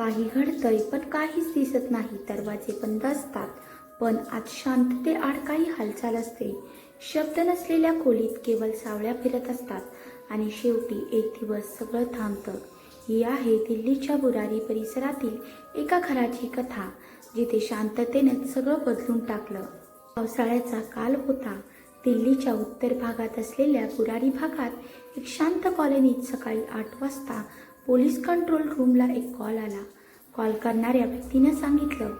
काही घडतंय पण काहीच दिसत नाही. दरवाजे बंद असतात पण आज शांततेआड काही हालचाल असते. शब्द नसलेल्या खोलीत केवळ सावळ्या फिरत असतात आणि शेवटी एक दिवस सगळं थांबतं. ही आहे दिल्लीच्या बुरारी परिसरातील एका घराची कथा जिथे शांततेनं सगळं बदलून टाकलं. पावसाळ्याचा काल होता. दिल्लीच्या उत्तर भागात असलेल्या बुरारी भागात एक शांत कॉलनीत सकाळी आठ वाजता पोलीस कंट्रोल रूमला एक कॉल आला. कॉल करणाऱ्या व्यक्तीने सांगितलं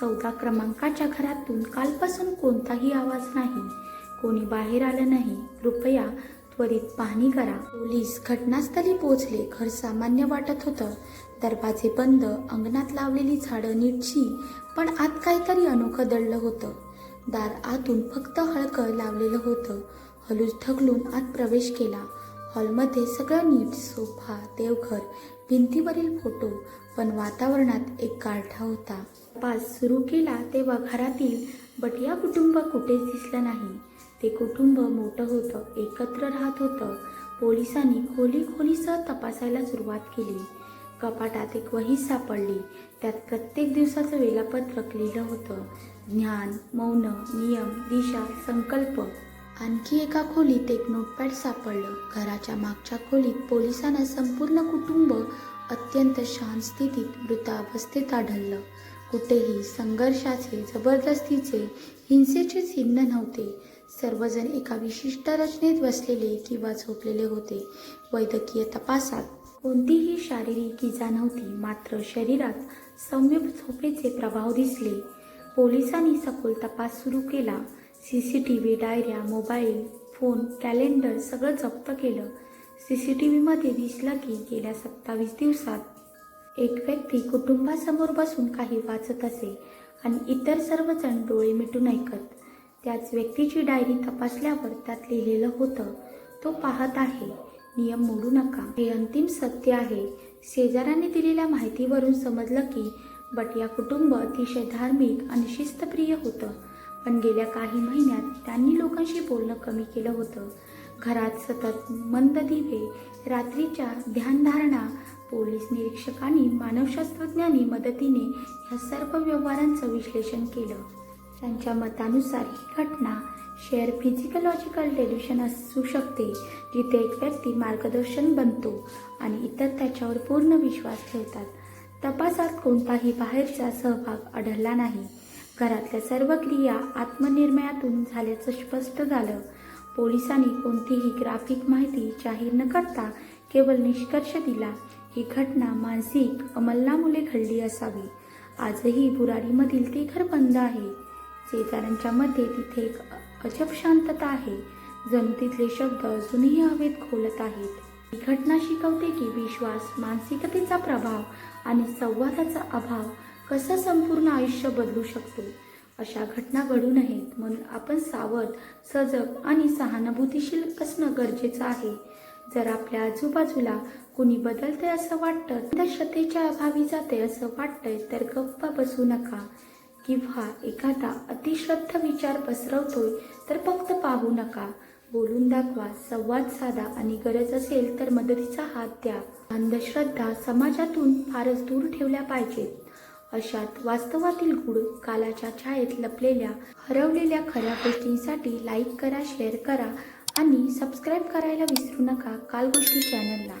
चौदा क्रमांकाच्या घरातून कालपासून कोणताही आवाज नाही. कोणी बाहेर आलं नाही. कृपया त्वरित पाहणी करा. पोलीस घटनास्थळी पोहोचले. घर सामान्य वाटत होतं. दरवाजे बंद अंगणात लावलेली झाडं नीटशी पण आत काहीतरी अनोखं दडलं होतं. दार आतून फक्त हळकं लावलेलं होतं. हलूच ढकलून आत प्रवेश केला. हॉलमध्ये सगळं नीट सोफा देवघर भिंतीवरील फोटो पण वातावरणात एक गारठा होता. पास सुरू केला तेव्हा घरातील बटिया कुटुंब कुठेच दिसलं नाही. ते कुटुंब मोठं होतं एकत्र राहत होतं. पोलिसांनी खोली खोलीसह तपासायला सुरुवात केली. कपाटात एक वही सापडली. त्यात प्रत्येक दिवसाचं वेळापत्रक लिहिलं होतं. ज्ञान मौन नियम दिशा संकल्प आणखी एका खोलीत एक नोटपॅड सापडलं. घराच्या मागच्या खोलीत पोलिसांना संपूर्ण कुटुंब अत्यंत शांत स्थितीत मृतावस्थेत आढळलं. कुठेही संघर्षाचे जबरदस्तीचे हिंसेचे चिन्ह नव्हते. सर्वजण एका विशिष्ट रचनेत बसलेले किंवा झोपलेले होते. वैद्यकीय तपासात कोणतीही शारीरिक इजा नव्हती मात्र शरीरात सौम्य झोपेचे प्रभाव दिसले. पोलिसांनी सखोल तपास सुरू केला. सी सी टी व्ही डायऱ्या मोबाईल फोन कॅलेंडर सगळं जप्त केलं. सी सी टी व्हीमध्ये दिसलं की गेल्या सत्तावीस दिवसात एक व्यक्ती कुटुंबासमोर बसून काही वाचत असे आणि इतर सर्वजण डोळे मिटून ऐकत. त्याच व्यक्तीची डायरी तपासल्यावर त्यात लिहिलेलं होतं तो पाहत आहे. नियम मोडू नका. हे अंतिम सत्य आहे. शेजाऱ्याने दिलेल्या माहितीवरून समजलं की बटिया कुटुंब अतिशय धार्मिक आणि शिस्तप्रिय होतं. पण गेल्या काही महिन्यात त्यांनी लोकांशी बोलणं कमी केलं होतं. घरात सतत मंद दिवे रात्रीच्या ध्यानधारणा पोलीस निरीक्षकांनी मानवशास्त्रज्ञांनी मदतीने ह्या सर्व व्यवहारांचं विश्लेषण केलं. त्यांच्या मतानुसार ही घटना शेअर फिजिकलॉजिकल डेल्युशन असू शकते जिथे एक व्यक्ती मार्गदर्शन बनतो आणि इतर त्याच्यावर पूर्ण विश्वास ठेवतात. तपासात कोणताही बाहेरचा सहभाग आढळला नाही. घरातल्या सर्व क्रिया आत्मनिर्णयातून झाल्याचं स्पष्ट झालं. पोलिसांनी कोणतीही ग्राफिक माहिती जाहीर न करता केवळ निष्कर्ष दिला. ही घटना मानसिक अमलनामुळे घडली असावी. आजही बुरारीमधील ते घर बंद आहे. शेजाऱ्यांच्या मते तिथे एक अजब शांतता आहे. जणू तिथले शब्द अजूनही हवेत खोलत आहेत. ही घटना शिकवते की विश्वास मानसिकतेचा प्रभाव आणि संवादाचा अभाव कसं संपूर्ण आयुष्य बदलू शकतो? अशा घटना घडू नयेत. म्हणून आपण सावध सजग आणि सहानुभूतीशील असणं गरजेचं आहे. जर आपल्या आजूबाजूला कुणी बदलतंय असं वाटतं अंधश्रद्धेच्या अभावी जाते असं वाटतंय तर गप्पा बसू नका. किंवा एखादा अतिश्रद्ध विचार पसरवतोय तर फक्त पाहू नका. बोलून दाखवा संवाद साधा आणि गरज असेल तर मदतीचा हात द्या. अंधश्रद्धा समाजातून फारच दूर ठेवल्या पाहिजेत. अशात वास्तवातील गुढ कालाच्या छायेत लपलेल्या हरवलेल्या खऱ्या गोष्टींसाठी लाईक करा शेअर करा आणि सबस्क्राईब करायला विसरू नका काल गोष्टी चॅनलला